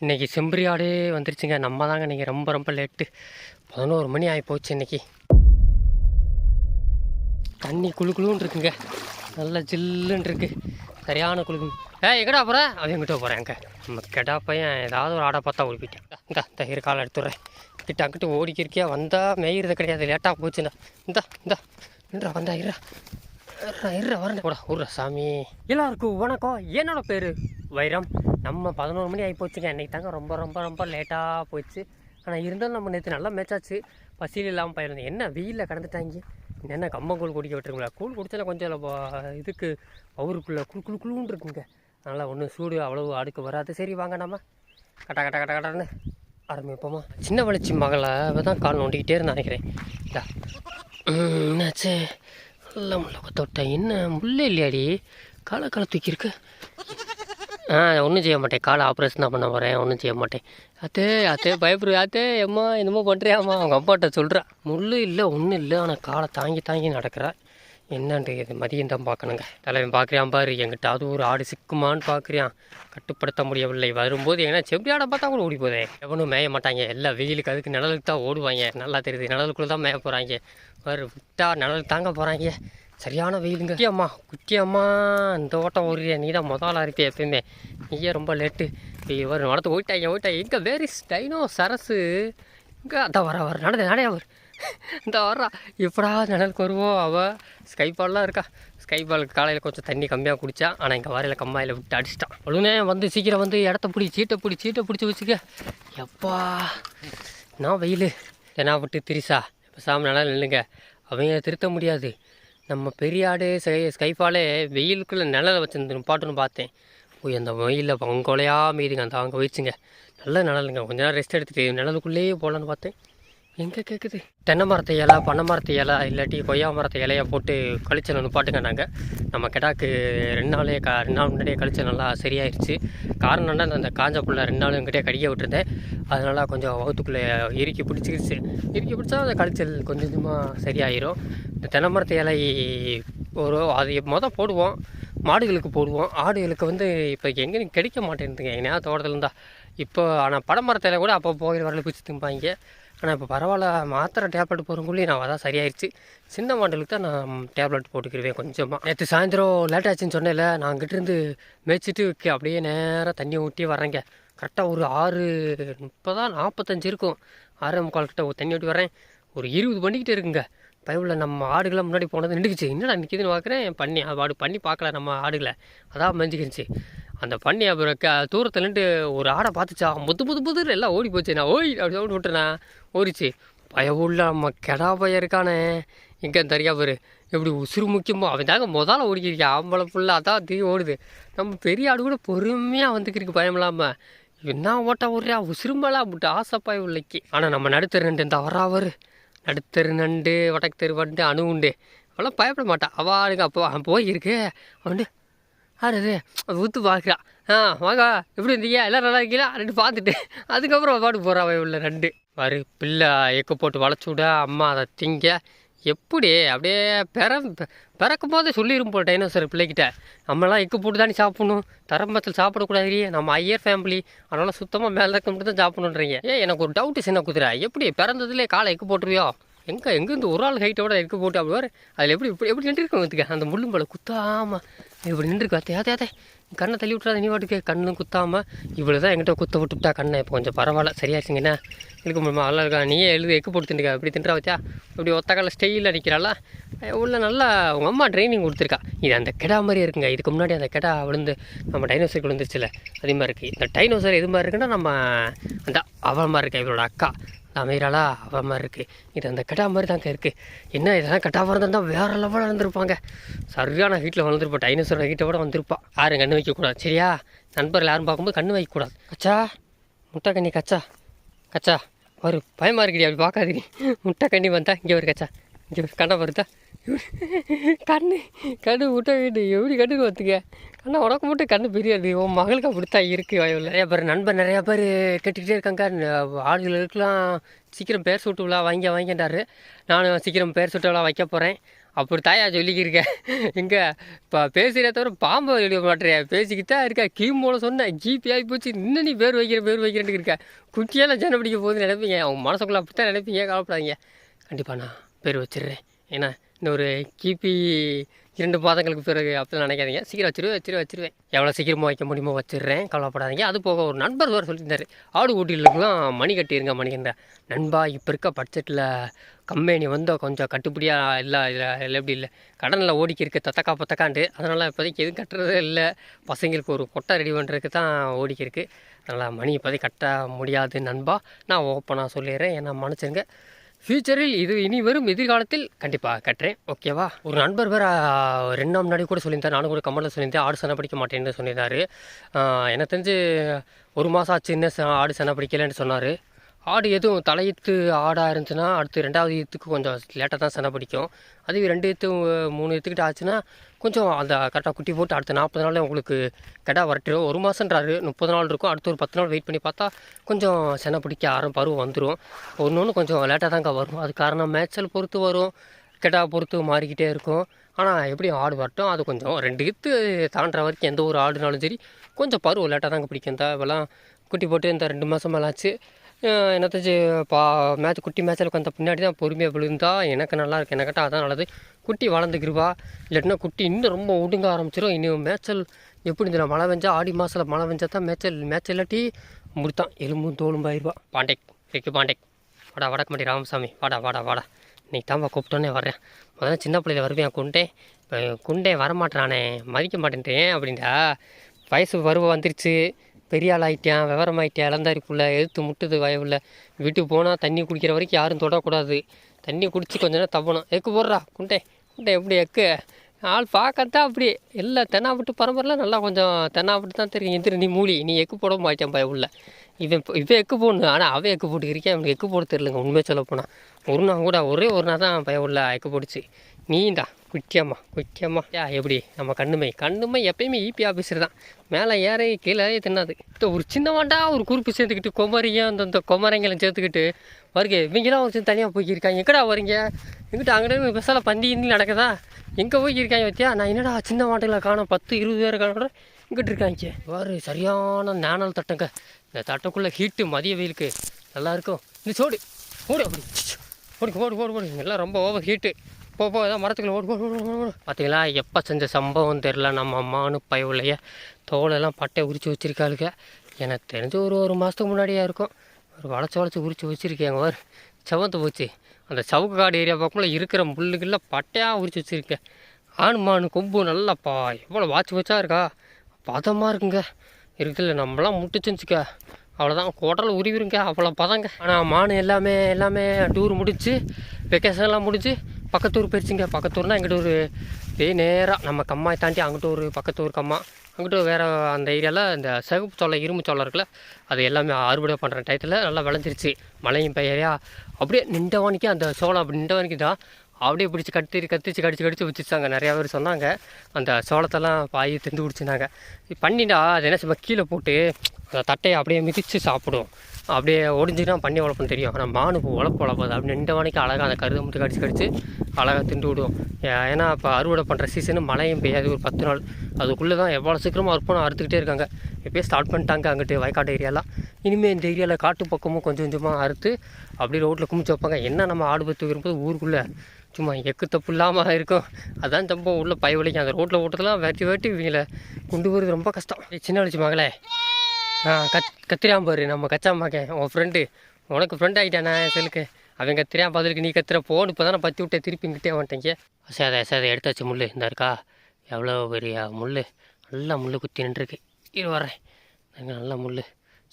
இன்றைக்கி செம்பரியாடே வந்துருச்சுங்க. நம்ம தாங்க இன்றைக்கி ரொம்ப ரொம்ப லேட்டு பதினோரு மணி ஆகி போச்சு இன்றைக்கி தண்ணி குளு குளுன்னு இருக்குங்க. நல்லா ஜில்லுன்னு இருக்குது சரியான குளு ஏ எங்கடா போகிறேன் அவன் எங்கிட்ட போகிறேன் அங்கே நம்ம கெடா பையன் ஏதாவது ஒரு ஆடை பார்த்தா ஒழிப்பிட்டேன் இந்த இந்த இரு காலை எடுத்துடுறேன் கிட்ட அங்கிட்டு ஓடிக்கிருக்கியா? வந்தால் மேயிறது கிடையாது. லேட்டாக போச்சுண்ணா இந்தா இந்தா. நின்றா வந்தா இருறா இருறா வரேன் கூட ஊர்ற சாமி. எல்லாருக்கும் வணக்கம். என்னோட பேர் வைரம். நம்ம பதினோரு மணி ஆகி போச்சுங்க இன்னைக்கு தாங்க ரொம்ப ரொம்ப ரொம்ப லேட்டாக போச்சு. ஆனால் இருந்தாலும் நம்ம நேற்று நல்லா மேட்சாச்சு பசியில் இல்லாமல் போயிருந்தேன். என்ன வெயிலில் கடந்துட்டாங்க. என்ன கம்மங்கூழ் குடிக்க விட்டுருங்களா? கூழ் குடிச்சாலும் கொஞ்சம் இதுக்கு பவுருக்குள்ளே குழு குழு குழுன்னு இருக்குங்க. அதனால் ஒன்றும் சூடு அவ்வளவு அடுக்கு வராது. சரி வாங்க நம்ம. கட்ட கட்ட கட்ட கட்டன்னு ஆரம்பிப்போமா. சின்ன வளர்ச்சி மகளை தான் கால் நோண்டிக்கிட்டே இருந்தா நினைக்கிறேன். என்னாச்சு? நல்ல முள்ள தொட்டேன் என்ன முள்ளே இல்லையாடி? காலை காலை தூக்கியிருக்கு. ஆ ஒன்றும் செய்ய மாட்டேன். காலை ஆப்ரேஷன் தான் பண்ண போகிறேன் ஒன்றும் செய்ய மாட்டேன். அத்தே அத்தே பயப்படு அத்தே அம்மா என்னமோ பண்ணுறியாம்மா அவங்க அப்பாட்ட சொல்கிறா முள் இல்லை ஒன்றும் இல்லை. ஆனால் காலை தாங்கி தாங்கி நடக்கிறா. என்னன்ட்டு இது? மதியம் தான் பார்க்கணுங்க. தலைவன் பார்க்குறியான் பாரு எங்கிட்ட அது ஒரு ஆடு சிக்குமான்னு பார்க்குறியான் கட்டுப்படுத்த முடியவில்லை. வரும்போது ஏன்னா செம்பியாடை பார்த்தா கூட ஓடி போதே. எவனும் மேய மாட்டாங்க. எல்லாம் வெயிலுக்கு அதுக்கு நிழலுக்கு தான் ஓடுவாங்க. நல்லா தெரியுது நிழலுக்குள்ளே தான் மேய போகிறாங்க வேறு விட்டா நிழலுக்கு தாங்க போகிறாங்க சரியான வெயிலுங்க. குட்டியம்மா குட்டியம்மா இந்த ஓட்டம் ஓடுறிய நீ தான் முதலாக இருப்பிய எப்பயுமே. நீயே ரொம்ப லேட்டு வரும் நடத்து ஓயிட்டாங்க ஓயிட்டாங்க இங்கே வேரிஸ் டைனோ சரசு இங்கே அதான் வர வர நடந்து நடைய அவர் இந்த வர்றா. எப்படா நிழலுக்கு வருவோம் அவள் ஸ்கைபால்லாம் இருக்கா? ஸ்கைபாலுக்கு காலையில் கொஞ்சம் தண்ணி கம்மியாக குடிச்சா ஆனால் இங்கே வரையில் கம்மாயில் விட்டு அடிச்சிட்டான். ஒழுனே வந்து சீக்கிரம் வந்து இடத்த பிடி சீட்டை பிடி சீட்டை பிடிச்சி வச்சுக்க. எப்பா? நான் வெயில்? என்ன விட்டு திரிசா? இப்போ சாமி நல்லா நில்லுங்க. அவங்க திருத்த முடியாது. நம்ம பெரிய ஆடு ஸ்கை ஸ்கைஃபாலே வெயிலுக்குள்ளே நிழலை வச்சுருந்து நிப்பாட்டுன்னு பார்த்தேன். போய் அந்த வெயிலில் பங்கொலையாக மீதுங்க. அந்த அவங்க வச்சுங்க. நல்ல நிழலுங்க. கொஞ்ச நேரம் ரெஸ்ட் எடுத்துகிட்டு நிழலுக்குள்ளேயே போகலான்னு பார்த்தேன். எங்கே கேட்குது தென்னை மரத்து இலை பனை மரத்து இலை இல்லாட்டி கொய்யா மரத்து இலையை போட்டு கழிச்சல் நிப்பாட்டுங்க நாங்கள் நம்ம கிடாக்கு ரெண்டு நாளே கா ரெண்டு நாள் முன்னாடியே கழிச்சல் நல்லா சரியாயிருச்சு. காரணம் என்ன அந்த காஞ்ச புள்ள ரெண்டு நாள் எங்கிட்டே கடிக்க விட்டுருந்தேன். அதனால் கொஞ்சம் வகுத்துக்குள்ளே இறுக்கி பிடிச்சிக்கிச்சு. இறுக்கி பிடிச்சா அந்த கழிச்சல் கொஞ்சம் கொஞ்சமாக சரியாயிரும். இந்த தென்னை மரத்து இலை ஒரு அது மொதல் போடுவோம். மாடுகளுக்கு போடுவோம். ஆடுகளுக்கு வந்து இப்போ எங்கேயும் கிடைக்க மாட்டேங்குதுங்க எங்கேயா தோட்டத்தில் இருந்தால் இப்போ ஆனால் பனைமரத்தில் கூட அப்போ போகிற வரல பிடிச்சி திம்பாங்க. ஆனால் இப்போ பரவாயில்ல மாத்திரை டேப்லெட் போகிறக்குள்ளேயும் நான் அதான் சரியாயிருச்சு. சின்ன மாடலுக்கு தான் நான் டேப்லெட் போட்டுக்கிருவேன் கொஞ்சமாக நேற்று சாயந்தரம் லேட் ஆச்சுன்னு சொன்னேன்ல நான் அங்கிட்டிருந்து மேய்ச்சிட்டு அப்படியே நேராக தண்ணி ஊட்டி வரேங்க கரெக்டாக ஒரு ஆறு முப்பதா நாற்பத்தஞ்சு இருக்கும். ஆறு முக்கால் கிட்ட ஒரு தண்ணி ஊட்டி வரேன் ஒரு இருபது பண்ணிக்கிட்டே இருக்குங்க. பைபிளில் நம்ம ஆடுகளை முன்னாடி போனது நின்றுக்குச்சு. என்னடா நிற்கிதுன்னு பார்க்குறேன் பண்ணி ஆடு பண்ணி பார்க்கல நம்ம ஆடுகளை. அதான் மெஞ்சிக்கிருச்சு. அந்த பண்ணி அப்புறம் க தூரத்தில் நின்று ஒரு ஆடை பார்த்துச்சா. முத்து புது புது எல்லாம் ஓடி போச்சு நான் ஓய் அப்படி ஓடி விட்டுறேன் ஓடிச்சு. பயவுள்ள நம்ம கெடா பையன் இருக்கானே. எங்கே தெரியா பாரு. எப்படி உசுறு முக்கியமோ அவன் தாங்க முதல்ல ஓடிக்கிறியா ஆம்பளை ஃபுல்லாக அதான் தீ ஓடுது. நம்ம பெரிய ஆடு கூட பொறுமையாக வந்துக்கிருக்கு பயம் இல்லாமல் என்ன ஓட்ட ஓடுறியா உசுரும்பலாம் அப்படி ஆசைப்பாய் உள்ளக்கி ஆனால் நம்ம நடுத்தர் ரெண்டு இந்த வரா. நடுத்தரு நண்டு வடக்கு வண்டு அணு உண்டு. அவெல்லாம் பயப்பட மாட்டான் அவளுக்கு அப்போ அவன் போயிருக்கு. அவன் யார் அது? அவன் ஊத்து பார்க்குறான் ஆ வாங்க. எப்படி இருந்தீங்க எல்லாம் நல்லா இருக்கீங்களா? ரெண்டு பார்த்துட்டு அதுக்கப்புறம் பாட்டு போகிறான் அவன் உள்ள ரெண்டு வரு பிள்ளை எக்கு போட்டு வளைச்சி விட அம்மா அதை திங்க. எப்படி? அப்படியே பிற பிறக்கும் போது சொல்லிடும் போல் டைனோசர் பிள்ளைகிட்ட. நம்மளாம் எக்கு போட்டு தானே சாப்பிடணும். தரம்பத்தில் சாப்பிடக்கூடாது நம்ம ஐயர் ஃபேமிலி அதனால் சுத்தமாக மேலே இருக்க மட்டும் தான் சாப்பிடணுன்றீங்க ஏன் எனக்கு ஒரு டவுட்டு சின்ன குதிரை. எப்படி பிறந்ததுலேயே காலை எக்கு போட்டுருவியோ? எங்கே எங்கேருந்து ஒரு ஆள் ஹைட்டோட எக்கு போட்டு அப்படி வர? அதில் எப்படி இப்படி எப்படி நின்றுருக்கோம் அந்த முள்ளும் குத்தாமல் இப்படி நின்றுருக்கு அத்தே அதே அதே கண்ணை தள்ளி விட்றாத நீ வாட்டுக்கு. கண்ணும் குத்தாமல் இவ்வளோ தான் எங்கிட்ட குத்த விட்டுவிட்டா கண்ணை. இப்போ கொஞ்சம் பரவாயில்ல. சரியாச்சுங்கண்ணா என்ன? முடியுமா நல்லா இருக்கா? நீயே எழுது எக்கு போட்டு தின்னுக்க? இப்படி தின்றா வச்சா இப்படி ஒத்த கால ஸ்டைலில் நிற்கிறாளா உள்ள நல்லா உங்கள் அம்மா ட்ரைனிங் கொடுத்துருக்கா. இது அந்த கெடா மாதிரி இருக்குங்க. இதுக்கு முன்னாடி அந்த கெடா விழுந்து நம்ம டைனோசர் விழுந்துருச்சுல. அதே மாதிரி இருக்குது இந்த டைனோசர் எது மாதிரி இருக்குன்னா நம்ம அந்த அவள் மாதிரி இருக்கா இவரோட அக்கா. அமைகிறாளா அவ மாதிரி இருக்குது இது அந்த கெட்டா மாதிரி தாங்க இருக்குது என்ன இதெல்லாம் கெட்டாவாக இருந்திருந்தால் வேறு லெவலில் இருந்திருப்பாங்க சரியான வீட்டில் வளர்ந்துருப்பா. டைனோசர் ஹீட்டை விட வந்திருப்பா. யாரும் கண்ணு வைக்கக்கூடாது சரியா? நண்பர்கள் யாரும் பார்க்கும்போது கண்ணு வைக்கக்கூடாது கச்சா! முட்டை கண்ணி கச்சா! கச்சா! வரு பயமாக இருக்குடி அப்படி பார்க்காதீங்க. முட்டை கண்ணி வந்தா இங்கே ஒரு கச்சா! இங்கே ஒரு கண்ணை வருதா கண்ணு கண்ணு விட்ட வீடு. எப்படி கண்ணுக்கு வந்துங்க கண்ணை உனக்கு மட்டும் கண்ணு பெரியாது. உன் மகளுக்கு அப்படித்தான் இருக்குது வயலில் நிறையா பேர் நண்பர் நிறையா பேர் கேட்டுக்கிட்டே இருக்காங்க. ஆளுகளுக்கெல்லாம் சீக்கிரம் பேர் சுட்டு விழா வாங்கி வாங்கிட்டாரு நானும் சீக்கிரம் பேர் சுட்டு விழா வைக்க போகிறேன் அப்படி தாயா சொல்லிக்கிருக்கேன் இங்கே இப்போ பேசுகிற தவிர பாம்பை வெளியே மாட்டேறியா? பேசிக்கிட்டா தான் இருக்கா கீமோல சொன்னேன் ஜிபி ஆகி போச்சு. இன்னும் நீ பேர் வைக்கிற பேர் வைக்கிறேன்னு இருக்கா? குட்டியெல்லாம் ஜன பிடிக்க போகுதுன்னு நினைப்பீங்க. அவங்க மனசுக்குள்ளே அப்படி தான் நினைப்பீங்க. கவலைப்படாதீங்க. கண்டிப்பாக நான் பேர் வச்சிடுறேன். ஏன்னா இன்னொரு கிபி இரண்டு மாதங்களுக்கு பிறகு அப்படின்னு நினைக்காதீங்க. சீக்கிரம் வச்சிருவேன் வச்சிருவேன் வச்சிருவேன். எவ்வளோ சீக்கிரமாக வைக்க முடியுமோ வச்சிடுறேன். கவலைப்படாதீங்க. அது போக ஒரு நண்பர் வேறு சொல்லியிருந்தாரு. ஆடு ஊட்டிகளுக்கெல்லாம் மணி கட்டிருங்க மணிகண்ட. நண்பா இப்போ இருக்க பட்ஜெட்டில் கம்பெனி வந்து கொஞ்சம் கட்டுப்படியாக இல்லை இல்லை இல்லை எப்படி இல்லை. கடனில் ஓடிக்கி இருக்க தத்தக்கா பத்தக்காண்டு அதனால் இப்போதைக்கு எதுவும் கட்டுறதே இல்லை. பசங்களுக்கு ஒரு கொட்டை ரெடி பண்ணுறதுக்கு தான் ஓடிக்கி இருக்குது அதனால் மணி இப்போதைக்கு கட்ட முடியாது நண்பா. நான் ஓப்பனாக சொல்லிடுறேன். ஏன்னா மன்னிச்சிருங்க ஃப்யூச்சரில் இது இனி வரும் எதிர்காலத்தில் கண்டிப்பாக கட்டுறேன். ஓகேவா ஒரு நண்பர் வேறு ரெண்டு நாள் முன்னாடி கூட சொல்லியிருந்தார். நானும் கூட கமெண்ட்டில் சொல்லியிருந்தேன். ஆடு சனை பிடிக்க மாட்டேன்னு சொல்லியிருந்தார். எனக்கு தெரிஞ்சு ஒரு மாதம் ஆச்சு இன்னும் ஆடு சனை பிடிக்கலன்னு சொன்னார். ஆடு எதுவும் தலையீத்து ஆடாக இருந்துச்சுன்னா அடுத்து ரெண்டாவது ஈத்துக்கு கொஞ்சம் லேட்டாக தான் சனை பிடிக்கும். அதுவே ரெண்டு ஈத்து மூணு ஈத்துக்கிட்ட ஆச்சுன்னா கொஞ்சம் அந்த கரெக்டாக குட்டி போட்டு அடுத்த நாற்பது நாளில் உங்களுக்கு கெடா வரட்டிடும் ஒரு மாதன்றாரு முப்பது நாள் இருக்கும். அடுத்து ஒரு பத்து நாள் வெயிட் பண்ணி பார்த்தா கொஞ்சம் செனை பிடிக்க ஆரம் பருவம் வந்துடும் ஒன்று ஒன்று கொஞ்சம் லேட்டாக தாங்க வரும். அது காரணம் மேய்ச்சல் பொறுத்து வரும். கெடா பொறுத்து மாறிக்கிட்டே இருக்கும். ஆனால் எப்படியும் ஆடு வரட்டும்? அது கொஞ்சம் ரெண்டு இத்து தாண்டுற வரைக்கும் எந்த ஒரு ஆடுனாலும் சரி கொஞ்சம் பருவம் லேட்டாக தாங்க பிடிக்கும். இந்த இப்போலாம் குட்டி போட்டு இந்த ரெண்டு மாதம் மேலாச்சு. ஆச்சு என்னத்தாச்சு பா மேட்ச் குட்டி மேட்ச்சில் உட்காந்த பின்னாடி தான் பொறுமையாக விழுந்தா எனக்கு நல்லா இருக்கு. எனக்கிட்ட அதான் நல்லது. குட்டி வளர்ந்துக்கிருவா. இல்லாட்டினா குட்டி இன்னும் ரொம்ப ஒடுங்க ஆரம்பிச்சிடும் இன்னும் மேய்ச்சல் எப்படி இந்த மழை பெஞ்சா ஆடி மாதத்தில் மழை பெஞ்சா தான் மேய்ச்சல் மேய்ச்சல் இல்லாட்டி முடித்தான் எலும்பும் தோலும் ஆயிடுவா பாண்டேக் இருக்கு பாண்டேக் வாடா வடக்குமாட்டி ராமசாமி. வாடா வாடா வாடா. இன்னைக்கு தான்ப்பா கூப்பிட்டோன்னே வர்றேன். முதல்ல சின்ன பிள்ளையில வருவேன் குண்டே. இப்போ குண்டே நானே. மதிக்க மாட்டேன்ட்டேன். அப்படின்டா வயசு பருவம் வந்துருச்சு. பெரிய ஆள் ஆகிட்டேன் விவரம் ஆகிட்டேன் இளந்தாரி புள்ள முட்டுது வயவுல வீட்டுக்கு போனால் தண்ணி குடிக்கிற வரைக்கும் யாரும் தொடக்கூடாது. தண்ணி குடிச்சு கொஞ்ச நேரம் தப்பணும் எக்கு போடுறா குண்டே குண்டே எப்படி எக்கு? ஆள் பார்க்கத்தான் அப்படி. இல்லை தென்னாப்பட்டு பரம்பரையில் நல்லா கொஞ்சம் தென்னாப்பட்டு தான் தெரியும். எந்திரி நீ மூலி நீ எக்கு போட மாட்டேன் பய உள்ள. இவன் இவன் எக்கு போடணும். ஆனால் அவன் எக்கு போட்டுக்கிறீங்க அவனுக்கு எக்கு போட தெரிலங்க உண்மையை சொல்ல போனால் ஒரு நாள் கூட ஒரே ஒரு நாள் தான் பய உள்ள எக்கு போட்டுச்சு. நீண்டா குட்டியம்மா குட்டியம்மா. யா எப்படி? நம்ம கண்ணுமை. கண்ணுமை எப்பயுமே இபி ஆஃபீஸர் தான். மேலே ஏறி கீழே தின்னாது. இப்போ ஒரு சின்னவாண்டா ஒரு குறிப்பு சேர்த்துக்கிட்டு குமரியும் அந்த இந்த குமரைங்களும் சேர்த்துக்கிட்டு வருக. இவங்கெல்லாம் ஒரு சின்ன தனியாக போய்க்கிருக்காங்க. எங்கடா வரீங்க? எங்கிட்ட அங்கிட்ட பெருசால பந்தி நடக்குதா? எங்கே போய்க்கிருக்காங்க வச்சியா நான் என்னடா சின்ன வாண்டையில் காணோம்? பத்து இருபது பேர் காணோட இங்கிட்டு இருக்காங்க. வேறு சரியான நாணல் தட்டுங்க. இந்த தட்டக்குள்ளே ஹீட்டு மதிய வெயிலுக்கு நல்லாயிருக்கும் இந்த சோடு. ஓடு அப்படி ஓடு ஓடு ஓடு ஓடு எல்லாம் ரொம்ப ஓவர் ஹீட்டு போ போ ஏதோ மரத்துக்குள்ள ஓடு ஓடு ஓடு ஓடு பார்த்தீங்களா எப்போ செஞ்ச சம்பவம் தெரில நம்ம அம்மானு பயவுலையே தோலெல்லாம் பட்டை உரிச்சு வச்சிருக்காளுங்க எனக்கு தெரிஞ்சு ஒரு ஒரு மாதத்துக்கு முன்னாடியே இருக்கும். ஒரு வளைச்சி வளைச்சி உரிச்சு வச்சுருக்கேங்க ஒரு செவந்து போச்சு. அந்த சவுக்கு காடு ஏரியா பக்கம்ல இருக்கிற முள்ளுகளில் பட்டையாக உரிச்சு வச்சுருக்கேன். ஆண் மானு கொம்பு நல்லாப்பா. எவ்வளோ வாட்சி வச்சா இருக்கா? பதமாக இருக்குங்க. இருக்குல்ல நம்மளாம் முட்டுச்சுச்சுக்கா அவ்வளோதான் குடல் உருவிருங்க அவ்வளோ பதங்க. ஆனால் மானு எல்லாமே எல்லாமே டூர் முடிச்சு வெக்கேஷன்லாம் முடிச்சு பக்கத்தூர் போயிடுச்சுங்க பக்கத்தூர்னால் எங்கிட்ட ஒரு இதே நேராக நம்ம கம்மாயை தாண்டி அங்கிட்ட ஒரு பக்கத்தூர் கம்மா. அங்கிட்ட வேறு அந்த ஏரியாவில் இந்த சகுப்பு சோளம் இரும்பு சோளம் இருக்குல்ல அது எல்லாமே அறுவடை பண்ணுற டயத்தில் நல்லா விளைஞ்சிருச்சு. மழையும் பெயரையா அப்படியே நின்றவனிக்கு அந்த சோளம் அப்படி நின்றவனிக்கு தான் அப்படியே பிடிச்சி கட்டி கத்திச்சு கடிச்சு கடிச்சு வச்சுருச்சாங்க. நிறையா பேர் சொன்னாங்க. அந்த சோளத்தெல்லாம் பாய் திண்டு பிடிச்சினாங்க பண்ணிடா. அது என்ன செய்வோம் கீழே போட்டு அந்த தட்டையை அப்படியே மிதித்து சாப்பிடும். அப்படியே ஒடிஞ்சுன்னா பண்ணி வளர்ப்புன்னு தெரியும். ஆனால் மானு உழப்பு வளர்ப்பாது. அப்படி நின்ற மணிக்கு அழகாக அந்த கருதை மட்டும் கடிச்சு கடிச்சு அழகாக திண்டு விடும். ஏன்னா இப்போ அறுவடை பண்ணுற சீசனு மழையும் பெய்யாது. ஒரு பத்து நாள். அதுக்குள்ளே தான் எவ்வளோ சீக்கிரமாக அறுப்பணும் அறுத்துக்கிட்டே இருக்காங்க. எப்பயே ஸ்டார்ட் பண்ணிட்டாங்க அங்கிட்டு வயக்காட்டு ஏரியாலாம் இனிமேல் இந்த ஏரியாவில் காட்டு பக்கமும் கொஞ்சம் கொஞ்சமாக அறுத்து அப்படியே ரோட்டில் குமிச்சு வைப்பாங்க. என்ன நம்ம ஆடு பத்து வரும்போது ஊருக்குள்ளே. சும்மா எக்கு தப்பு இல்லாமல் இருக்கும். அதான் ரொம்ப உள்ள பயவலிக்கும் அந்த ரோட்டில் ஓட்டத்தெல்லாம் வெட்டி வெட்டி இவங்களை கொண்டு போகிறது ரொம்ப கஷ்டம். சின்ன வலிச்சு மகளே. கத் கத்திராம் பாரு நம்ம கச்சாம்பாக்க உன் ஃப்ரெண்டு உனக்கு ஃப்ரெண்ட் ஆகிட்டானே செலுக்கு? அவன் கத்திரான் பதிலுக்கு நீ கத்துற போன் இப்போ தான் பற்றி விட்டே. திருப்பி இங்கிட்டே வந்துட்டீங்க. அசாத எடுத்து வச்சு முள் இந்த இருக்கா? எவ்வளோ பெரிய முள் நல்லா முள் குத்தி நின்றுருக்கு. இரு வரேன் இங்க நல்ல முள்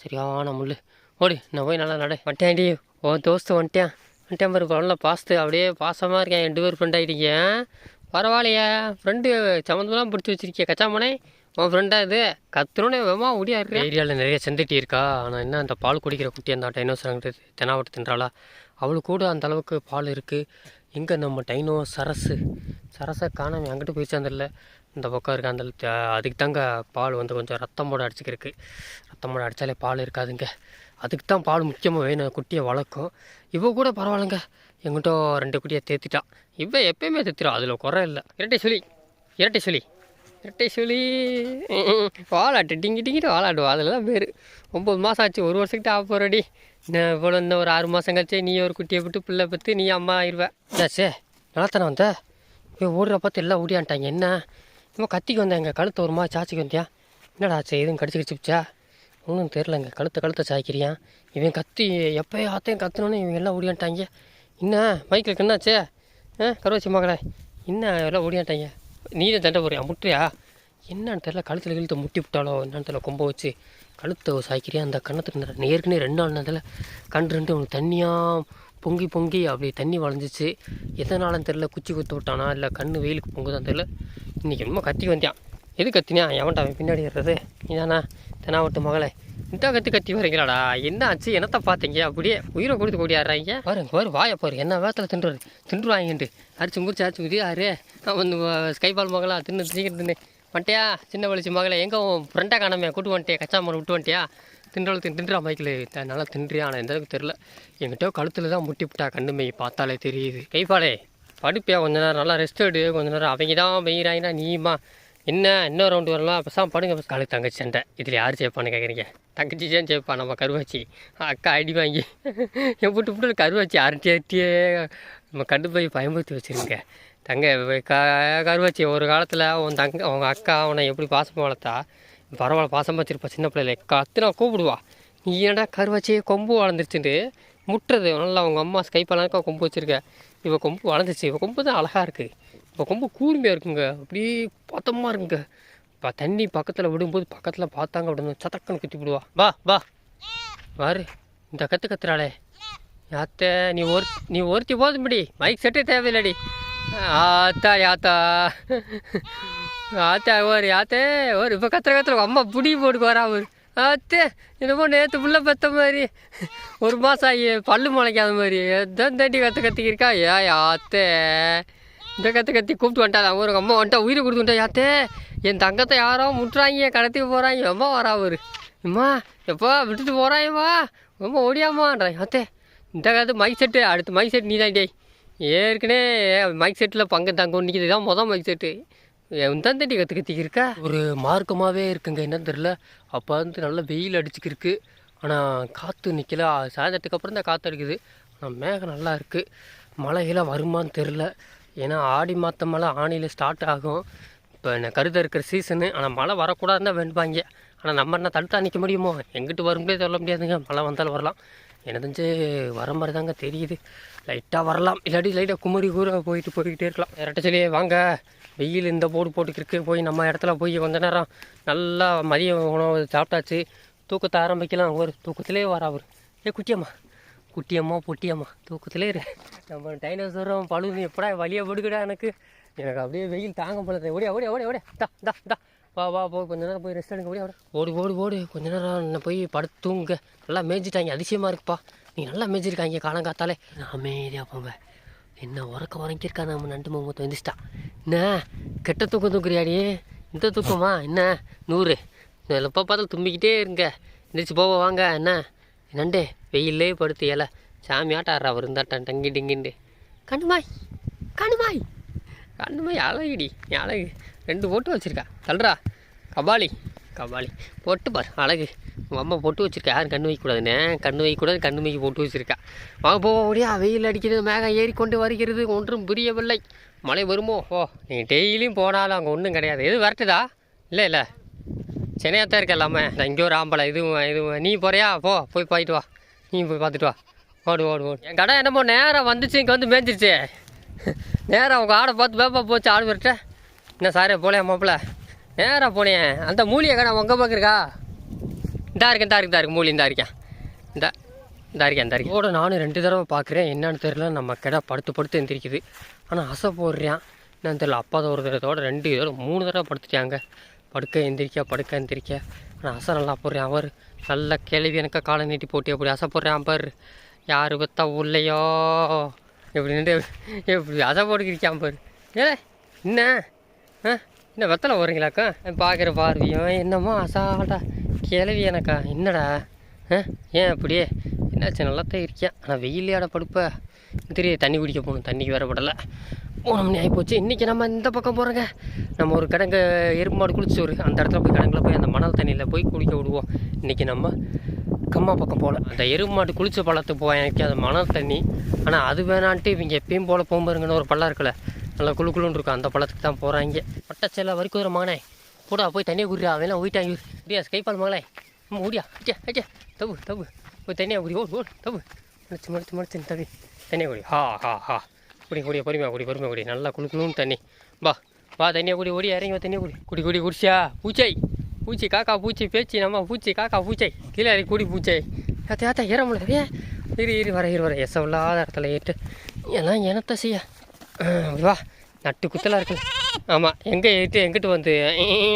சரியான முள் ஓடி நான் போய் நல்லா நட. வந்துட்டேன்டி. உன் தோஸ்து வந்துட்டேன். வந்துட்டேன் பாரு நல்லா பாஸ்து. அப்படியே பாசமாக இருக்கேன். ரெண்டு பேர் ஃப்ரெண்ட் ஆகிட்டீங்க பரவாயில்லையே. ஃப்ரெண்டு சம்மந்தமெல்லாம் பிடிச்சி வச்சிருக்கிய. கச்சாமனே உன் ஃப்ரெண்டா இது. கத்துறோன்னே வேமா ஓடியாரு ஏரியாவில் நிறைய செந்துட்டி இருக்கா ஆனால் என்ன அந்த பால் குடிக்கிற குட்டி அந்த டைனோசரங்கிறது தெனாவட்டு தின்றாளா? அவளுக்கு கூட அந்த அளவுக்கு பால் இருக்குது எங்கே நம்ம டைனோ சரசு. சரசை காணாமல் எங்கிட்ட போயிடுச்சு அந்த இந்த பக்கம் இருக்க அந்த அதுக்கு தாங்க பால் வந்து கொஞ்சம் ரத்தம் போட அடிச்சுக்கிருக்கு. ரத்தம் போட அடித்தாலே பால் இருக்காதுங்க. அதுக்கு தான் பால் முக்கியமாக வேணும். குட்டியை வளர்க்கும். இவ கூட பரவாயில்லைங்க. எங்கிட்ட ரெண்டு குட்டியை தேத்திட்டான் இவ எப்பயுமே தேத்திடும் அதில் குறை இல்லை. இரட்டை சொல்லி இரட்டை சொல்லி இரட்டை சொல்லி வாலாட்டு டிங்கி டிங்கிட்டு வாலாடுவா அதில் தான் பேர் ஒம்பது மாதம் ஆச்சு ஒரு வருஷத்துக்கு ஆக போகிறடி நான் இவ்வளோ இந்த ஒரு ஆறு மாதம் கழிச்சு நீ ஒரு குட்டியை விட்டு பிள்ளை பற்றி நீ அம்மா ஆயிடுவேன் சே நல்லாத்தானே வந்த? இவன் ஓடுற பார்த்து எல்லாம் ஓடியான்ட்டாங்க. என்ன? இவன் கத்திக்கு வந்தேன் எங்கள் கழுத்து ஒரு மாதிரி சாச்சிக்கு வந்தியா? என்னடா ஆச்சு எதுவும் கடிச்சு கடிச்சுச்சா ஒன்றும் தெரிலங்க கழுத்தை கழுத்தை சாய்க்கிறியான் இவன் கத்தி எப்போயோ ஆத்தையும் கத்துனோன்னே இவங்க எல்லாம் ஓடியான்ட்டாங்க. என்ன? மைக்கில் என்னாச்சே? ஆ கருவாச்சி மகளே. என்ன? எல்லாம் ஓடியான்ட்டாங்க. நீ தான் தண்டை போறியா முட்டுறியா? என்னன்னு தெரில கழுத்தில் கழுத்தை முட்டி விட்டாலோ என்னன்னு தெரில கொம்ப வச்சு கழுத்தை சாய்க்கிறியா? அந்த கண்ணத்துக்கு நே- நேருக்குனே ரெண்டு நாள் நேரத்தில் கண்டு ரெண்டு உனக்கு தண்ணியாக பொங்கி பொங்கி அப்படி தண்ணி வளைஞ்சிச்சு. எதனாலும் தெரில குச்சி குத்து விட்டானா? இல்லை கண் வெயிலுக்கு பொங்குதான் தெரில இன்றைக்கி என்னமோ கத்தி வந்தியான் எது கத்தினியா? எவன்டா அவன் பின்னாடி இருக்கிறது நீதானா? தெனாவட்டு மகளே. இந்த கத்து கத்தி வரீங்களாடா? என்ன ஆச்சு? என்னத்த பார்த்தீங்க? அப்படியே உயிரை கொடுத்து கூடியாடுறாங்க பாருங்க பாரு வாய பாரு. என்ன வேத்தில் தின்றுறது தின்றுவாங்கன்ட்டு அரிச்சு முடிச்சு அரிச்சு குதி யாரு வந்து ஸ்கைபால் மகளா தின்னு சீக்கிரம் தின்னு வந்துட்டியா? சின்ன வலிச்சு மகளை எங்கே ஃப்ரெண்டாக காணாமே கூட்டு வந்துட்டியா? கச்சா மரம் விட்டு வந்துட்டியா? தின்றளவு தின்றுறா தின்றா மைக்கில் நல்லா தின்றியா? ஆனால் எந்த அளவுக்கு தெரில என்கிட்ட கழுத்தில் தான் முட்டி விட்டா கண்ணு பார்த்தாலே தெரியுது. கைப்பாலே படுப்பியா? கொஞ்ச நேரம் நல்லா ரெஸ்ட் எடு கொஞ்ச நேரம் அவங்க தான் மெய்கிறாங்கன்னா நீமா என்ன இன்னும் ரவுண்டு வரலாம். பேசாம படுங்க பஸ் தங்கச்சி சண்டை. இதில் யார் ஜெயிப்பான்னு கேட்குறீங்க தங்கச்சி தான் ஜெயிப்பா நம்ம கருவாச்சி. அக்கா அடி வாங்கி. என் புட்டு புட்டு கருவாச்சி. அரட்டி அரட்டியே நம்ம கண்டு போய் பயன்படுத்தி வச்சுருங்க தங்க க கருவாச்சி ஒரு காலத்தில் உன் தங்க உங்கள் அக்கா அவனை எப்படி பாசமாக வளர்த்தா? பரவாயில்ல பாசமாக வச்சிருப்பா சின்ன பிள்ளைல கத்துனா கூப்பிடுவா. நீ ஏன்டா கருவாச்சி கொம்பு வளர்ந்துருச்சுட்டு முட்டுறது. நல்லா உங்கள் அம்மா ஸ்கைப்பெல்லாம் கொம்பு வச்சுருக்க. இவள் கொம்பு வளர்ந்துச்சு இவள் கொம்பு தான் அழகாக இருக்குது இப்போ ரொம்ப கூர்மையாக இருக்குங்க. அப்படியே பதமாக இருக்குங்க. இப்போ தண்ணி பக்கத்தில் விடும்போது பக்கத்தில் பார்த்தாங்க அப்படின்னு சதக்கன்னு குத்தி விடுவா. வா வா. வாரு. இந்த கற்று கத்துறாளே. யாத்தே நீ ஒரு நீ ஒருத்தி போதும்படி மைக் செட்டே தேவையில்லடி. ஆத்தா யாத்தா. ஆத்தா ஒரு யாத்தே. ஒரு இப்போ கத்துற கத்துற அம்மா புடி போட்டுக்கு வரா ஒரு ஆத்தே என்னமோ நேற்று புள்ள பெத்த மாதிரி. ஒரு மாதம் ஆகி பல்லு முளைக்காத மாதிரி. எதான் தண்டி கற்று கத்திக்கிருக்கா? ஏ ஆத்தே. இந்த கற்று கத்தி கூப்பிட்டு வந்துட்டா ஒரு அம்மா வந்துட்டா உயிரை கொடுத்துட்டா யாத்தே? என் தங்கத்தை யாரோ முட்டுறாங்க கடத்தி போகிறாங்க அம்மா வரா அவரு? அம்மா எப்பா விட்டுட்டு போகிறாயம்மா ரொம்ப ஓடியாமான்றான் யாத்தே? இந்த காலத்து மைக் செட்டு அடுத்து மைக் செட் நீ தான் டேய். ஏற்கனவே மைக் செட்டில் பங்கு தங்க நிற்கிது தான் மொதல் மைக் செட்டு தான் தண்டி கற்று கத்திக்கிருக்கா ஒரு மார்க்கமாகவே இருக்குங்க என்னன்னு தெரில அப்போ வந்து நல்லா வெயில் அடிச்சுக்கிருக்கு. ஆனால் காற்று நிற்கல சாயந்தரத்துக்கு அப்புறம் தான் காற்று அடிக்குது ஆனால் மேகம் நல்லா இருக்குது மழையெல்லாம் வருமான்னு தெரில ஏன்னா ஆடி மாத்த மழை ஆணியில் ஸ்டார்ட் ஆகும். இப்போ என்ன கருத இருக்கிற சீசனு ஆனால் மழை வரக்கூடாதுன்னு வேண்டுவாங்க ஆனால் நம்ம என்ன தடுத்தா நிற்க முடியுமோ? எங்கிட்டு வரும்போதே சொல்ல முடியாதுங்க. மழை வந்தாலும் வரலாம். எனக்கு தெரிஞ்சு வர மாதிரி தாங்க தெரியுது. லைட்டாக வரலாம். இல்லாட்டி லைட்டாக குமரி கூற போயிட்டு போய்கிட்டே இருக்கலாம். இரட்ட சொல்லியே வாங்க வெயில் இந்த போடு போட்டுக்கிருக்கு போய் நம்ம இடத்துல போய் கொஞ்ச நேரம் நல்லா மதிய உணவு சாப்பிட்டாச்சு. தூக்கத்தை ஆரம்பிக்கலாம். ஒரு தூக்கத்திலே வர அவர் ஏ குட்டியம்மா குட்டியம்மா பொட்டியம்மா. தூக்கத்திலே இரு. நம்ம டைனோசரும் பழுது எப்படா வழியை படுக்கடா எனக்கு. எனக்கு அப்படியே வெயில் தாங்க போல ஓடியா ஓடியா ஓடியா ஓடியா. தா தா தா. வா வா போ. கொஞ்ச நேரம் போய் ரெஸ்ட் எடுங்க. ஓடியா ஓட ஓடு ஓடு ஓடு. கொஞ்ச நேரம் என்ன போய் படுத்துங்க நல்லா மேய்ஞ்சிட்டாங்க. அதிசயமாக இருக்குப்பா. நீ நல்லா மேய்ஞ்சிருக்காங்க காலங்காத்தாலே. காத்தாலே அமைதியாக போங்க. என்ன உறக்க உறங்கியிருக்கா நம்ம நண்டு மொத்தம் வந்துச்சிட்டா என்ன? கெட்ட தூக்கம் தூக்குறியாடி? இந்த தூக்கமா? என்ன? நூறு. எப்போ பார்த்தாலும் தும்பிக்கிட்டே இருங்க. எந்திரிச்சு போவ வாங்க. என்ன? என்னண்டே வெயிலே படுத்து இலை சாமி ஆட்டாடுறா அவர் டங்கி டிங்கிண்டு. கண்ணுமாய் கண்ணுமாய். கண்ணுமாய் அழகிடி அழகு. ரெண்டு போட்டு வச்சுருக்கா. தள்ளுறா. கபாலி கபாலி. போட்டு பார் அழகு. உங்கள் அம்மா போட்டு வச்சிருக்கா. யாரும் கண்ணு வைக்கக்கூடாதுண்ணே கண்ணு வைக்கக்கூடாது கண்ணு வைக்க போட்டு வச்சுருக்கா. வாங்க போக முடியா வெயில் அடிக்கிறது மேகம் ஏறிக்கொண்டு வருகிறது. ஒன்றும் புரியவில்லை. மழை வருமோ? ஓ நீங்கள் டெய்லியும் போனாலும் அங்கே ஒன்றும் கிடையாது. எது வரட்டுதா? இல்லை இல்லை. சென்னையாக தான் இருக்க எல்லாமே. இந்த இங்கே ஒரு ஆம்பளை இதுவும் இதுவும் நீ போறியா? போ போய் போயிட்டு வா. நீ போய் பார்த்துட்டு வா. ஓடு ஓடு ஓடு. என் கடை என்னமோ நேராக வந்துச்சு இங்கே வந்து மேய்ஞ்சிருச்சு. நேராக அவங்க ஆடை பார்த்து பேப்பா போச்சு ஆடு வரட்ட. என்ன சாரே போலையா மாப்பிள்ள? நேராக போனேன் அந்த மூலிகை கடை உங்கள் பக்கம் இருக்கா? இந்தா இருக்கேன் இந்தா இருக்கு இருக்கு மூலி இந்தா இருக்கேன். இந்த இந்த இருக்கேன் இந்த இருக்கேன். நானும் ரெண்டு தடவை பார்க்குறேன். என்னன்னு தெரியல நம்ம கிடா படுத்து படுத்து எந்திரிக்குது. ஆனால் அசை போடுறேன். என்னன்னு தெரியல அப்பா ஒரு ரெண்டு தடவை மூணு தடவை படுத்துட்டாங்க. படுக்க எந்திரிக்க படுக்க எந்திரிக்க ஆனால் அசை நல்லா போடுறேன் அவர். நல்ல கேள்வி எனக்கு காலை நீட்டி போட்டு அப்படி அசை போடுறேன் அம்பர். யார் பத்தா உள்ளையோ? எப்படி நின்று எப்படி அசை போட்டுக்கிறிக்கான் அம்பர். ஏ என்ன? ஆ என்ன வெத்தலை போகிறீங்களாக்கா பார்க்குற பார்வையும் என்னமோ அசால்டா. கிளவி எனக்கா என்னடா? ஆ ஏன் அப்படியே என்னாச்சு நல்லா தான் இருக்கேன் ஆனால் வெயிலையாட படுப்ப. தெரிய தண்ணி குடிக்க போகணும் தண்ணிக்கு வேற படலை. மூணு மணி ஆகிப்போச்சு இன்றைக்கி நம்ம இந்த பக்கம் போகிறோங்க நம்ம ஒரு கிடங்கு எருமாடு குளிச்சு ஒரு அந்த இடத்துல போய் கிடங்கில் போய் அந்த மணல் தண்ணியில் போய் குளிக்க விடுவோம். இன்றைக்கி நம்ம கம்மா பக்கம் போகல அந்த எருமாடு குளிச்ச பள்ளத்துக்கு போவேன் எனக்கு அது மணல் தண்ணி. ஆனால் அது வேணான்ட்டு இவங்க எப்பயும் போல் போகும்போதுங்கன்னு ஒரு பள்ளம் இருக்குல்ல. நல்லா குளு குளுன்னு இருக்கும். அந்த பள்ளத்துக்கு தான் போகிறாங்க பட்டச்செல்ல வரைக்கும் ஒரு மகனே. கூட போய் தண்ணியை குடியா அவெல்லாம் ஓயிட்டாங்க இப்படியா ஸ்கைப்பால் மகளே நம்ம ஓடியா. அச்சே ஐயா தவு தவு போய் தண்ணியாக குடி. ஓடு ஓடு தவு முடிச்சு முடிச்சு முடிச்சு தவி தண்ணியாக குடி. ஹா ஹா ஹா. குடி குடி பொறுமையாக குடி பொறுமையாக குடி. நல்லா குளிக்கணும்னு தண்ணி. வா வா தண்ணியை குடி ஓடி இறங்கி வா தண்ணியை குடி. குடி குடி குடிச்சியா? பூச்சை பூச்சி காக்கா பூச்சி பேச்சு நம்ம பூச்சி காக்கா பூச்சை. கீழே இறக்கி குடி பூச்சை. ஏத்த ஏத்த ஏற முடியாது. ஏன்? இரு இரு வர இரு வர. எச இடத்துல ஏற்று. எல்லாம் எனத்த செய்ய. வா. நட்டு குத்தலாக இருக்கு. ஆமாம் எங்கே ஏற்று? எங்கிட்டு வந்து?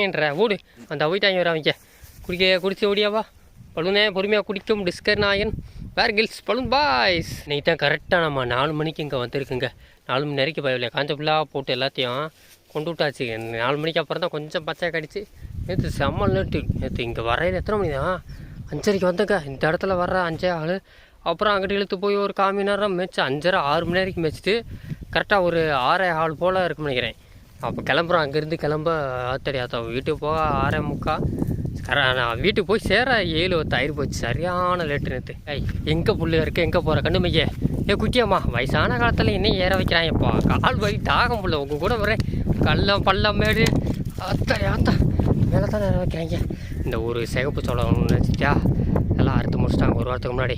ஏன்ற. ஓடு. அந்த அவிட்டாங்க வர அவங்க குடிக்க குடிச்சு ஓடியாவா பழுனே பொறுமையாக குடிக்கும் டிஸ்கர் நாயன். வேர் கில்ஸ் பலூன் பாய்ஸ் இன்னைக்கு தான் கரெக்டாக நம்ம நாலு மணிக்கு இங்கே வந்திருக்குங்க. நாலு மணி வரைக்கும் பயவில்லை காஞ்ச ஃபுல்லாக போட்டு எல்லாத்தையும் கொண்டு விட்டாச்சு. நாலு மணிக்கு அப்புறம் தான் கொஞ்சம் பச்சை கடிச்சு நேற்று செம்ம லேட்டு நேற்று இங்கே வரையில் எத்தனை மணி தான்? அஞ்சரைக்கு வந்தங்க. இந்த இடத்துல வர்ற அஞ்சே ஆள். அப்புறம் அங்கிட்டு இழுத்து போய் ஒரு கால் மணி நேரம் மேய்ச்சி அஞ்சரை ஆறு மணி நேரம் மேய்ச்சிட்டு கரெக்டாக ஒரு ஆறே ஆள் போல் இருக்கும்னு நினைக்கிறேன். அப்போ கிளம்புறோம். அங்கேருந்து கிளம்ப தெரியாத வீட்டுக்கு போக ஆறே முக்கால் கர நான் வீட்டுக்கு போய் சேர ஏழு தயிர் போச்சு. சரியான லேட்டு நேற்று ஐய் எங்கே புள்ளு இருக்கு? எங்கே போகிற கண்ணு ஏ குட்டியம்மா வயசான காலத்தில் இன்னும் ஏற வைக்கிறாங்கப்பா கால் வலி தாகம் புள்ள. உங்கள் கூட வரேன் கள்ளம் பள்ளம் மேடு. அத்தை ஆத்தா மேலே தான் ஏற வைக்கிறாங்க. இந்த ஒரு சிகப்பு சோளம் நினச்சிட்டியா? எல்லாம் அறுத்து முடிச்சிட்டாங்க. ஒரு வாரத்துக்கு முன்னாடி.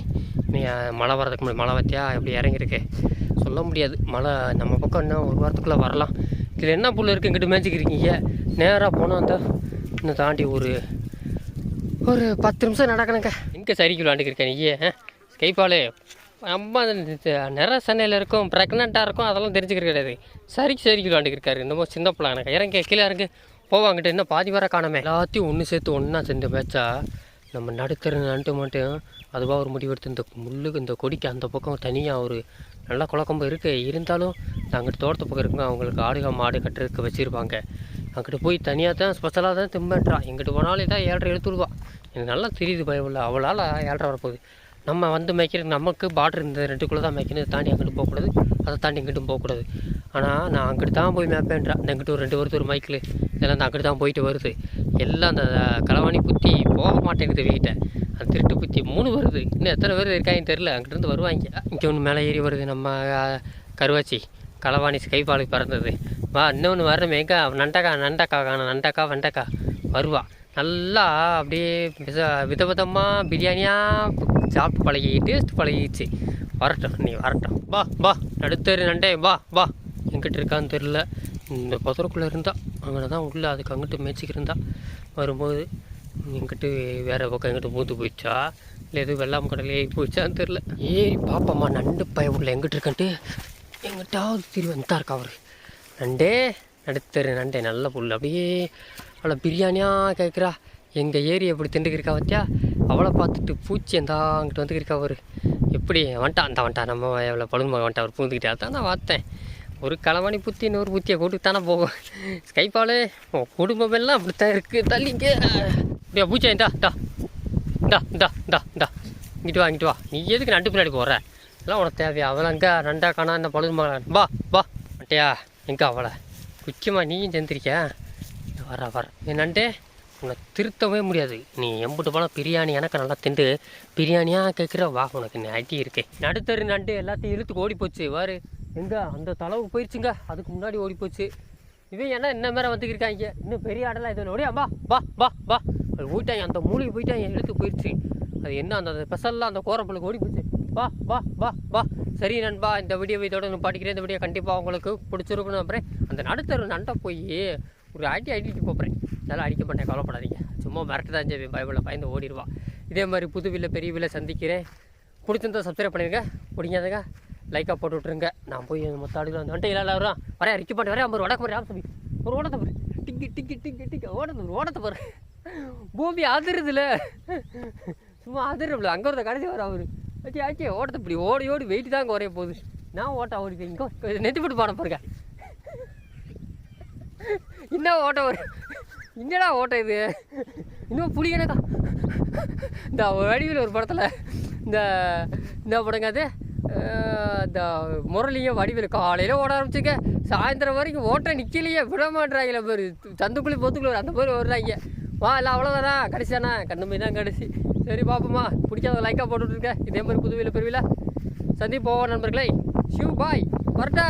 நீ மழை வரதுக்கு முன்னாடி. மழை வத்தியா? எப்படி இறங்கியிருக்கு? சொல்ல முடியாது. மழை நம்ம பக்கம் இன்னும் ஒரு வாரத்துக்குள்ளே வரலாம். இதில் என்ன புல் இருக்குது இங்கிட்டு மேய்ச்சிக்கிறீங்க நேராக போனால் அந்த இன்னும் தாண்டி ஒரு ஒரு பத்து நிமிஷம் நடக்கணுங்க எங்கே சரிக்கு விளாண்டுக்கிருக்கேன் நீயே ஸ்கைபாலு நம்ம நிற சென்னையில் இருக்கும் ப்ரெக்னெண்ட்டாக இருக்கும் அதெல்லாம் தெரிஞ்சுக்கிறது கிடையாது. சரிக்கு சரிக்கு விளாண்டுக்கிருக்காரு இன்னமும் சின்ன பிள்ளைங்க எனக்கு. இறங்க கீழே இறங்கு. போவாங்கிட்ட இன்னும் பாதி வர காணாமே. எல்லாத்தையும் ஒன்று சேர்த்து ஒன்றா சேர்ந்து மேய்ச்சா நம்ம நடுத்தர நண்டு மட்டும் அதுவாக ஒரு முடிவெடுத்து இந்த முள்ளுக்கு இந்த கொடிக்கு அந்த பக்கம் தனியாக ஒரு நல்ல குழக்கம்பு இருக்குது இருந்தாலும் நாங்கள் தோட்டத்து பக்கம் இருக்குங்க அவங்களுக்கு ஆடுக மாடு கட்டுறதுக்கு வச்சுருப்பாங்க. அங்கிட்டு போய் தனியாக தான் ஸ்பெஷலாக தான் திம்பன்றா. எங்கிட்டு போனாலே தான் ஏழரை எழுத்துருவா எனக்கு நல்லா தெரியுது பயமில்ல அவளால் ஏழரை வரப்போகுது. நம்ம வந்து மேய்க்கிறது நமக்கு பார்டர் இந்த ரெண்டுக்குள்ளே தான் மேய்க்கணும். தாண்டி அங்கிட்டு போகக்கூடாது. அதை தாண்டி இங்கிட்டும் போகக்கூடாது. ஆனால் நான் அங்கிட்டு தான் போய் மேய்ப்பேன்றா. எங்கிட்ட ஒரு ரெண்டு வருது ஒரு மைக்கில் இதெல்லாம் அங்கிட்டு தான் போயிட்டு வருது. எல்லாம் அந்த களவாணி புத்தி போக மாட்டேங்குது வீட்டை. அந்த திருட்டு புத்தி மூணு வருது. இன்னும் எத்தனை பேர் இருக்காங்கன்னு தெரில அங்கிட்டிருந்து வருவாங்க. இங்கே ஒன்று மேலே ஏறி வருது நம்ம கருவாச்சி. களவாணி ஸ்கைபாலுக்கு பறந்தது வா இன்னொன்று வரணுமே எங்க நண்டக்கா நண்டக்கா காணும் நண்டக்கா வெண்டக்கா வருவா நல்லா அப்படியே வித விதவிதமாக பிரியாணியாக சாப்பிட்டு பழகி டேஸ்ட் பழகிடுச்சு வரட்டும் நீ வரட்டும் வா வா நடுத்தரு நண்டே வா வா எங்கிட்ட இருக்கான்னு தெரில இந்த புதருக்குள்ளே இருந்தா அங்கே தான் உள்ளே அதுக்கு அங்கிட்டு மேய்ச்சிக்கிருந்தா வரும்போது எங்கிட்டு வேற பக்கம் எங்கிட்ட மூத்து போயிடுச்சா இல்லை எதுவும் வெள்ளாம கடலே ஏறி போயிடுச்சான்னு தெரில ஏய் பாப்பாம்மா நண்டு பய உள்ள எங்கிட்ட இருக்கன்ட்டு எங்கிட்டாவது திரு வந்துட்டா இருக்கா அவர்? நண்டே நடுத்தரு நண்டே நல்ல புல் அப்படியே அவ்வளோ பிரியாணியாக கேட்குறா எங்கள் ஏரி எப்படி திண்டுக்கிருக்கா பார்த்தியா அவளை பார்த்துட்டு பூச்சி அந்த வந்து வந்துக்கிருக்கா அவர். எப்படி? வந்துட்டான் அந்த வந்துட்டான் நம்ம எவ்வளோ பழுமா வந்துட்டா. அவர் பூந்துக்கிட்டே தான் நான் பார்த்தேன் ஒரு களவாணி புத்தி இன்னொரு புத்தியை கூட்டுக்கு தானே போகும். ஸ்கைப்பாலு உன் குடும்பம் எல்லாம் அப்படித்தான் இருக்குது தள்ளிங்க அப்படியா பூச்சா இந்தா டா டா டா டா டா இங்கிட்டு வா இங்கிட்டு வா. நீ எதுக்கு நண்டு பின்னாடி போகிற எல்லாம் உனக்கு தேவையா? அவளை அங்கே நண்டா காணா இந்த பழுது மகன் வா வா. மட்டியா எங்கே அவளை. முக்கியமாக நீயும் சேர்ந்துருக்க வர வர என்னண்டே? உன்னை திருத்தவே முடியாது. நீ எம்பிட்டு போனால் பிரியாணி எனக்கு நல்லா திண்டு. பிரியாணியாக கேட்குற வா உனக்கு நீ அடி நடுத்தரு நண்டு எல்லாத்தையும் இழுத்து ஓடி போச்சு. வாரு. எங்கே? அந்த தளவுக்கு போயிடுச்சுங்க அதுக்கு முன்னாடி ஓடி போச்சு. இவன் என்ன என்ன மேலே வந்துக்கிருக்காங்க? இன்னும் பெரிய ஆடெல்லாம் இதில் ஓடியா வா வா வா வா. அது போயிட்டாங்க அந்த மூலிகை போயிட்டாங்க. இழுத்து போயிடுச்சு அது என்ன அந்த ஸ்பெஷல்லாம் அந்த கோரப்பளுக்கு ஓடி போச்சு. வா வா வா வா. சரி நண்பா இந்த வீடியோ இதோட நிப்பாட்டிக்கிறேன் இந்த வீடியோ கண்டிப்பாக உங்களுக்கு பிடிச்சிருக்கணும் அப்புறம் அந்த நடுத்தர நண்டை போய் ஒரு அடி அடிட்டு போகிறேன் நல்லா அடிக்க மாட்டேன் கவலைப்படாதீங்க. சும்மா மிரட்டு தான் செய்வேன் பயபில் பயந்து ஓடிடுவா. இதே மாதிரி புது வில்ல பெரிய வில்ல சந்திக்கிறேன். பிடிச்சிருந்தா சப்ஸ்கிரைப் பண்ணிடுங்க. பிடிக்காதுங்க லைக்காக போட்டு விட்ருங்க நான் போய் மொத்த ஆடுகள் அந்த வந்துட்டு இல்லை வரும் வரேன் ரிக்க மாட்டேன். வரேன் ஒரு வடக்கு போகிறேன் சொல்லி. ஒரு ஓடத்தை பாரு. டிக்கி டிக்கி டிக்கி டிக்கி. ஓடத்தை ஒரு ஓடத்தை பாரு. பூமி அதிருதுல. சும்மா அதிரல அங்கே ஒருத்த கடைசி வர அவர். ஆச்சு ஆச்சு ஓட்டத்தை இப்படி. ஓடி ஓடி வெயிட் தான் குறைய போகுது. நான் ஓட்ட ஓடி இங்கே நெத்தி போட்டு பாட பாருங்க. இன்னும் ஓட்டம் ஒரு என்னடா ஓட்டம் இது? இன்னும் புளிக்கணக்கா இந்த வடிவில் ஒரு படத்தில் இந்த இந்த படங்க அது. இந்த முரளியும் வடிவில் காலையில் ஓட ஆரம்பிச்சுங்க சாயந்தரம் வரைக்கும் ஓட்ட நிற்கலையே விட மாட்டுறாங்களே பேர். சந்துக்குள்ளே பொத்துக்குள்ள அந்த மாதிரி வருவாங்க வா இல்லை அவ்வளோதானா கடைசியாண்ணா கண்ணு போய் தான் கடைசி. சரி பாப்போமா. பிடிக்காத லைக்காக போட்டுட்ருக்கேன் இதே மாதிரி புதுவையில் பெருவிழா சந்திப்போம் நண்பர்களே. ஷிவ் பாய் வரட்டா.